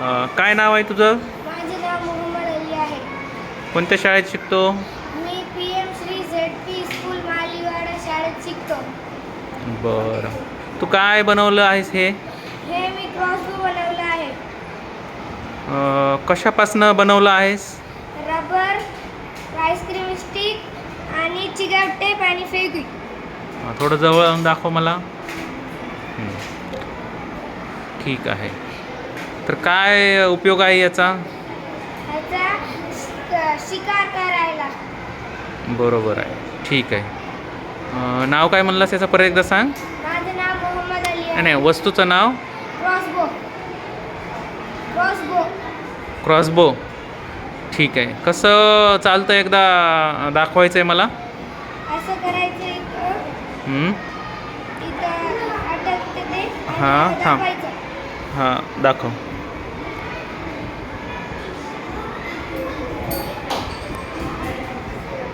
अ, काय नाव आहे तुझं? माझे नाव मोहम्मद अली आहे. कोणत्या शाळेत शिकतो? मी P M Shri Z P school Maliwada शाळेत शिकतो. बरं. तू काय बनवलं आहेस हे? हे मी क्रॉसबो बनवलं आहे. अ, कशापासनं बनवलं आहेस? रबर आईस्क्रीम स्टिक आणि चिगाट टेप आणि अ, थोडं जवळ आणून दाखव मला. हं. ठीक आहे. तर काय उपयोग आहे याचा? शिकार करायला. बरोबर आहे. ठीक आहे. नाव काय म्हणलास याचं? परत एकदा सांग. माझं नाव मोहम्मद अली नाही, वस्तूचं नाव? क्रॉसबो क्रॉसबो क्रॉसबो ठीक आहे. कसं चालतं एकदा दाखवायचं आहे मला? असं करायचं हं? हा. हां दाखव.